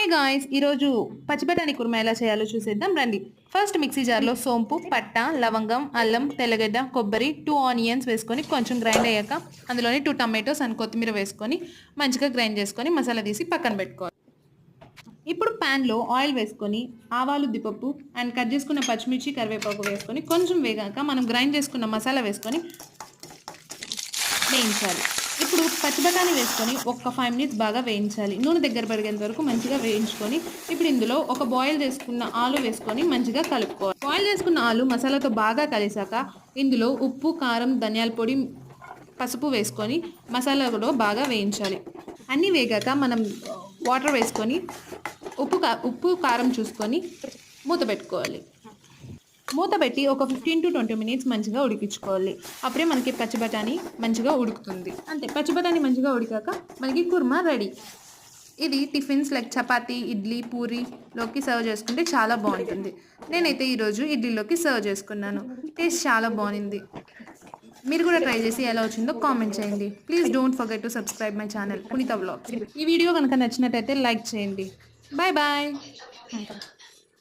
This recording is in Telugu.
హే గాయస్ ఈరోజు పచ్చిబటాని కుర్మా ఎలా చేయాలో చూసేద్దాం. రండి. ఫస్ట్ మిక్సీ జార్లో సోంపు పట్ట లవంగం అల్లం తెల్లగడ్డ కొబ్బరి టూ ఆనియన్స్ వేసుకొని కొంచెం గ్రైండ్ అయ్యాక అందులోని టూ టమాటోస్ అండ్ కొత్తిమీర వేసుకొని మంచిగా గ్రైండ్ చేసుకొని మసాలా తీసి పక్కన పెట్టుకోవాలి. ఇప్పుడు ప్యాన్లో ఆయిల్ వేసుకొని ఆవాలు దిపప్పు అండ్ కట్ చేసుకున్న పచ్చిమిర్చి కరివేపాకు వేసుకొని కొంచెం వేగాక మనం గ్రైండ్ చేసుకున్న మసాలా వేసుకొని వేయించాలి. ఇప్పుడు పచ్చి వేసుకొని ఒక ఫైవ్ మినిట్స్ బాగా వేయించాలి. నూనె దగ్గర పడిగేంత వరకు మంచిగా వేయించుకొని ఇప్పుడు ఇందులో ఒక బాయిల్ చేసుకున్న ఆలు వేసుకొని మంచిగా కలుపుకోవాలి. బాయిల్ చేసుకున్న ఆలు మసాలాతో బాగా కలిసాక ఇందులో ఉప్పు కారం ధనియాల పొడి పసుపు వేసుకొని మసాలాలో బాగా వేయించాలి. అన్నీ వేగాక మనం uh, వాటర్ వేసుకొని ఉప్పు ఉప్పు కారం చూసుకొని మూత పెట్టుకోవాలి. మూత పెట్టి ఒక ఫిఫ్టీన్ టు ట్వంటీ మినిట్స్ మంచిగా ఉడికించుకోవాలి. అప్పుడే మనకి పచ్చి బఠానీ మంచిగా ఉడుకుతుంది. అంతే పచ్చి బఠానీ మంచిగా ఉడికాక మనకి కుర్మా రెడీ. ఇది టిఫిన్స్ లైక్ చపాతి ఇడ్లీ పూరీలోకి సర్వ్ చేసుకుంటే చాలా బాగుంటుంది. నేనైతే ఈరోజు ఇడ్లీలోకి సర్వ్ చేసుకున్నాను. టేస్ట్ చాలా బాగుంది. మీరు కూడా ట్రై చేసి ఎలా వచ్చిందో కామెంట్ చేయండి. Please don't forget to subscribe my channel Puneeta blog ఈ వీడియో కనుక నచ్చినట్టయితే లైక్ చేయండి. Bye bye